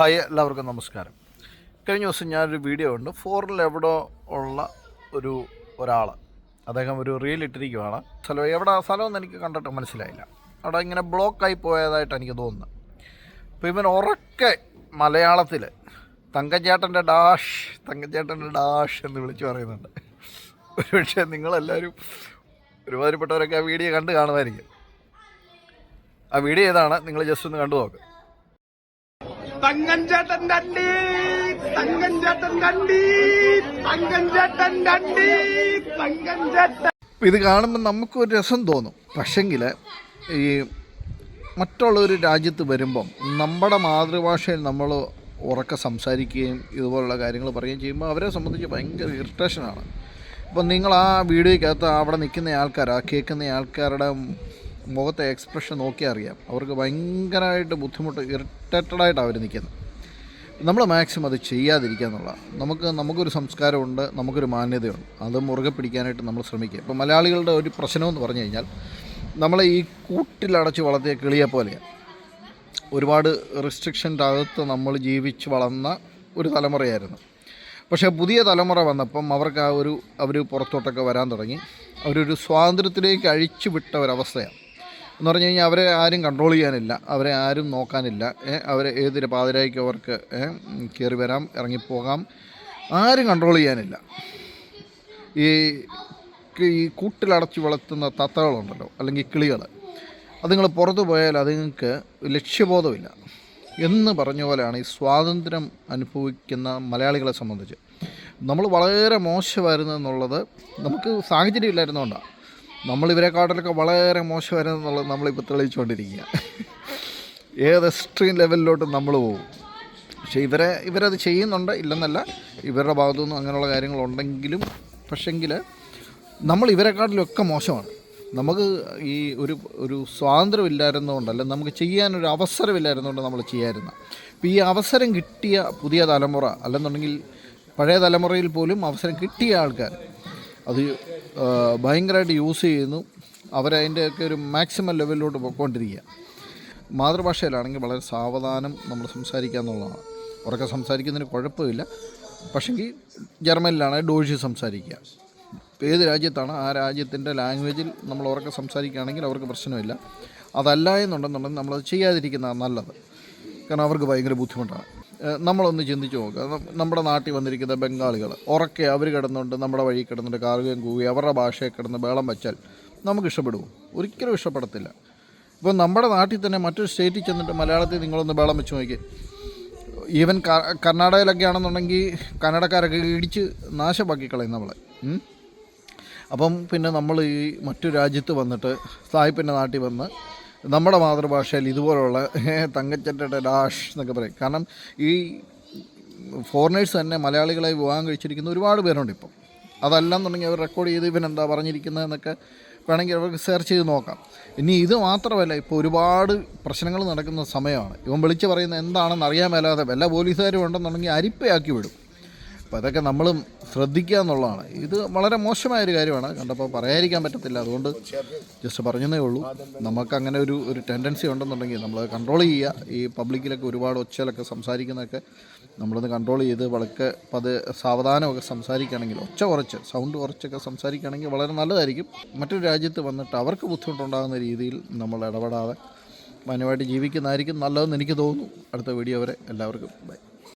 Hi എല്ലാവർക്കും നമസ്കാരം. കഴിഞ്ഞ ദിവസം ഞാനൊരു വീഡിയോ ഉണ്ട് ഫോറിൽ എവിടെ ഉള്ള ഒരു ഒരാൾ അദ്ദേഹം ഒരു റീൽ ഇട്ടിരിക്കുവാണ്. സ്ഥലം എവിടെ സ്ഥലമെന്ന് എനിക്ക് കണ്ടിട്ട് മനസ്സിലായില്ല. അവിടെ ഇങ്ങനെ ബ്ലോക്കായി പോയതായിട്ട് എനിക്ക് തോന്നുന്നു. അപ്പോൾ ഇവൻ ഉറക്കെ മലയാളത്തിൽ തങ്കച്ചേട്ടന്റെ ഡാഷ് തങ്കച്ചേട്ടന്റെ ഡാഷ് എന്ന് വിളിച്ചു പറയുന്നുണ്ട്. ഒരുപക്ഷെ നിങ്ങളെല്ലാവരും ഒരുമാതിരിപ്പെട്ടവരൊക്കെ ആ വീഡിയോ കണ്ട് കാണുമായിരിക്കും. ആ വീഡിയോ ഏതാണ്? നിങ്ങൾ ജസ്റ്റ് ഒന്ന് കണ്ടു നോക്ക്. തങ്ങൻ തങ്ങൻ തങ്ങൻ ചേട്ടൻ ഇത് കാണുമ്പോൾ നമുക്കൊരു രസം തോന്നും. പക്ഷെങ്കിൽ ഈ മറ്റുള്ള ഒരു രാജ്യത്ത് വരുമ്പം നമ്മുടെ മാതൃഭാഷയിൽ നമ്മൾ ഉറക്കെ സംസാരിക്കുകയും ഇതുപോലുള്ള കാര്യങ്ങൾ പറയുകയും ചെയ്യുമ്പോൾ അവരെ സംബന്ധിച്ച് ഭയങ്കര ഇറിറ്റേഷനാണ് അപ്പം നിങ്ങൾ ആ വീഡിയോയ്ക്കകത്ത് അവിടെ നിൽക്കുന്ന ആൾക്കാർ ആ കേൾക്കുന്ന ആൾക്കാരുടെ മുഖത്തെ എക്സ്പ്രഷൻ നോക്കിയാൽ അറിയാം. അവർക്ക് ഭയങ്കരമായിട്ട് ബുദ്ധിമുട്ട് ഇറിറ്റേറ്റഡായിട്ടാണ് അവർ നിൽക്കുന്നത് നമ്മൾ മാക്സിമം അത് ചെയ്യാതിരിക്കുക എന്നുള്ളതാണ് നമുക്ക് നമുക്കൊരു സംസ്കാരമുണ്ട് നമുക്കൊരു മാന്യതയുണ്ട്. അത് മുറുകെ പിടിക്കാനായിട്ട് നമ്മൾ ശ്രമിക്കുക. ഇപ്പോൾ മലയാളികളുടെ ഒരു പ്രശ്നമെന്ന് പറഞ്ഞു കഴിഞ്ഞാൽ നമ്മളെ ഈ കൂട്ടിലടച്ച് വളർത്തിയ കിളിയെ പോലെയാണ് ഒരുപാട് റെസ്ട്രിക്ഷന്റെ അകത്ത് നമ്മൾ ജീവിച്ച് വളർന്ന ഒരു തലമുറയായിരുന്നു. പക്ഷേ പുതിയ തലമുറ വന്നപ്പം അവർക്ക് ആ ഒരു അവർ പുറത്തോട്ടൊക്കെ വരാൻ തുടങ്ങി. അവരൊരു സ്വാതന്ത്ര്യത്തിലേക്ക് അഴിച്ചു വിട്ട ഒരവസ്ഥയാണ്. എന്ന് പറഞ്ഞു കഴിഞ്ഞാൽ അവരെ ആരും കൺട്രോൾ ചെയ്യാനില്ല. അവരെ ആരും നോക്കാനില്ല. അവരെ ഏതൊരു പാതിരായിക്കും അവർക്ക് കയറി വരാം ഇറങ്ങിപ്പോകാം. ആരും കൺട്രോൾ ചെയ്യാനില്ല. ഈ ഈ കൂട്ടിലടച്ച് വളർത്തുന്ന തത്തകളുണ്ടല്ലോ അല്ലെങ്കിൽ കിളികൾ അതുങ്ങൾ പുറത്തു പോയാൽ അതുങ്ങൾക്ക് ലക്ഷ്യബോധമില്ല. എന്ന് പറഞ്ഞ പോലെയാണ് ഈ സ്വാതന്ത്ര്യം അനുഭവിക്കുന്ന മലയാളികളെ സംബന്ധിച്ച്. നമ്മൾ വളരെ മോശമായിരുന്നു എന്നുള്ളത് നമുക്ക് സാഹചര്യം ഇല്ലായിരുന്നുകൊണ്ടാണ് നമ്മൾ ഇവരെക്കാട്ടിലൊക്കെ വളരെ മോശമായിരുന്നു എന്നുള്ളത് നമ്മളിപ്പോൾ തെളിയിച്ചുകൊണ്ടിരിക്കുക. ഏത് എക്സ്ട്രീം ലെവലിലോട്ട് നമ്മൾ പോകും. പക്ഷേ ഇവരെ ഇവരത് ചെയ്യുന്നുണ്ട് ഇല്ലെന്നല്ല ഇവരുടെ ഭാഗത്തുനിന്നും അങ്ങനെയുള്ള കാര്യങ്ങളുണ്ടെങ്കിലും പക്ഷെങ്കിൽ നമ്മൾ ഇവരെക്കാട്ടിലൊക്കെ മോശമാണ്. നമുക്ക് ഈ ഒരു ഒരു സ്വാതന്ത്ര്യം ഇല്ലായിരുന്നതുകൊണ്ടല്ല നമുക്ക് ചെയ്യാനൊരു അവസരമില്ലായിരുന്നുകൊണ്ട് നമ്മൾ ചെയ്യാമായിരുന്നു അപ്പോൾ ഈ അവസരം കിട്ടിയ പുതിയ തലമുറ അല്ലെന്നുണ്ടെങ്കിൽ പഴയ തലമുറയിൽ പോലും അവസരം കിട്ടിയ ആൾക്കാർ അത് ഭയങ്കരമായിട്ട് യൂസ് ചെയ്യുന്നു. അവരതിന്റെയൊക്കെ ഒരു മാക്സിമം ലെവലിലോട്ട് പോയിക്കൊണ്ടിരിക്കുക മാതൃഭാഷയിലാണെങ്കിൽ വളരെ സാവധാനം നമ്മൾ സംസാരിക്കുക എന്നുള്ളതാണ്. ഉറക്കെ സംസാരിക്കുന്നതിന് കുഴപ്പമില്ല. പക്ഷെങ്കിൽ ജർമ്മനിലാണ് ഡോഴ്ചി സംസാരിക്കുക. ഏത് രാജ്യത്താണ് ആ രാജ്യത്തിന്റെ ലാംഗ്വേജിൽ നമ്മൾ ഉറക്കെ സംസാരിക്കുകയാണെങ്കിൽ അവർക്ക് പ്രശ്നമില്ല. അതല്ല എന്നുണ്ടെന്നുണ്ടെങ്കിൽ നമ്മളത് ചെയ്യാതിരിക്കുന്നതാണ് നല്ലത്. കാരണം അവർക്ക് ഭയങ്കര ബുദ്ധിമുട്ടാണ്. നമ്മളൊന്ന് ചിന്തിച്ച് നോക്കുക നമ്മുടെ നാട്ടിൽ വന്നിരിക്കുന്ന ബംഗാളികൾ ഉറക്കെ അവർ കിടന്നുകൊണ്ട് നമ്മുടെ വഴി കിടന്നുണ്ട് കാർഗയും കൂവി അവരുടെ ഭാഷയെ കിടന്ന് ബേളം വെച്ചാൽ നമുക്ക് ഇഷ്ടപ്പെടുമോ? ഒരിക്കലും ഇഷ്ടപ്പെടത്തില്ല. ഇപ്പോൾ നമ്മുടെ നാട്ടിൽ തന്നെ മറ്റൊരു സ്റ്റേറ്റിൽ ചെന്നിട്ട് മലയാളത്തിൽ നിങ്ങളൊന്ന് ബേളം വെച്ച് നോക്കി. ഈവൻ കർണാടകയിലൊക്കെ ആണെന്നുണ്ടെങ്കിൽ കന്നഡക്കാരൊക്കെ ഇടിച്ച് നാശമാക്കി കളയും നമ്മളെ. അപ്പം പിന്നെ നമ്മൾ ഈ മറ്റു രാജ്യത്ത് വന്നിട്ട് സായിപ്പിന്റെ നാട്ടിൽ വന്ന് നമ്മുടെ മാതൃഭാഷയിൽ ഇതുപോലുള്ള തങ്കച്ചന്റെ ഡാഷ് എന്നൊക്കെ പറയും. കാരണം ഈ ഫോറിനേഴ്സ് തന്നെ മലയാളികളെ വിവാഹം കഴിച്ചിരിക്കുന്ന ഒരുപാട് പേരുണ്ട് ഇപ്പം. അതല്ലെന്നുണ്ടെങ്കിൽ അവർ റെക്കോർഡ് ചെയ്ത് ഇവൻ എന്താ പറഞ്ഞിരിക്കുന്നതെന്നൊക്കെ വേണമെങ്കിൽ അവർക്ക് സെർച്ച് ചെയ്ത് നോക്കാം. ഇനി ഇത് മാത്രമല്ല ഇപ്പോൾ ഒരുപാട് പ്രശ്നങ്ങൾ നടക്കുന്ന സമയമാണ്. ഇവൻ വിളിച്ച് പറയുന്നത് എന്താണെന്ന് അറിയാൻ മേലാതെ വല്ല പോലീസുകാരും ഉണ്ടെന്നുണ്ടെങ്കിൽ അരിപ്പയാക്കി വിടും. അപ്പോൾ അതൊക്കെ നമ്മളും ശ്രദ്ധിക്കുക എന്നുള്ളതാണ്. ഇത് വളരെ മോശമായ ഒരു കാര്യമാണ്. കണ്ടപ്പോൾ പറയാതിരിക്കാൻ പറ്റത്തില്ല. അതുകൊണ്ട് ജസ്റ്റ് പറഞ്ഞതേ ഉള്ളൂ. നമുക്ക് അങ്ങനെ ഒരു ഒരു ടെൻഡൻസി ഉണ്ടെന്നുണ്ടെങ്കിൽ നമ്മൾ കൺട്രോൾ ചെയ്യുക. ഈ പബ്ലിക്കിലൊക്കെ ഒരുപാട് ഒച്ചയിലൊക്കെ സംസാരിക്കുന്നതൊക്കെ നമ്മളൊന്ന് കൺട്രോൾ ചെയ്ത് വളരെ പത് സാവധാനമൊക്കെ സംസാരിക്കുകയാണെങ്കിൽ ഒച്ച കുറച്ച് സൗണ്ട് കുറച്ചൊക്കെ സംസാരിക്കുകയാണെങ്കിൽ വളരെ നല്ലതായിരിക്കും. മറ്റൊരു രാജ്യത്ത് വന്നിട്ട് അവർക്ക് ബുദ്ധിമുട്ടുണ്ടാകുന്ന രീതിയിൽ നമ്മൾ ഇടപെടാതെ മാന്യമായിട്ട് ജീവിക്കുന്നതായിരിക്കും നല്ലതെന്ന് എനിക്ക് തോന്നുന്നു. അടുത്ത വീഡിയോ വരെ എല്ലാവർക്കും ബൈ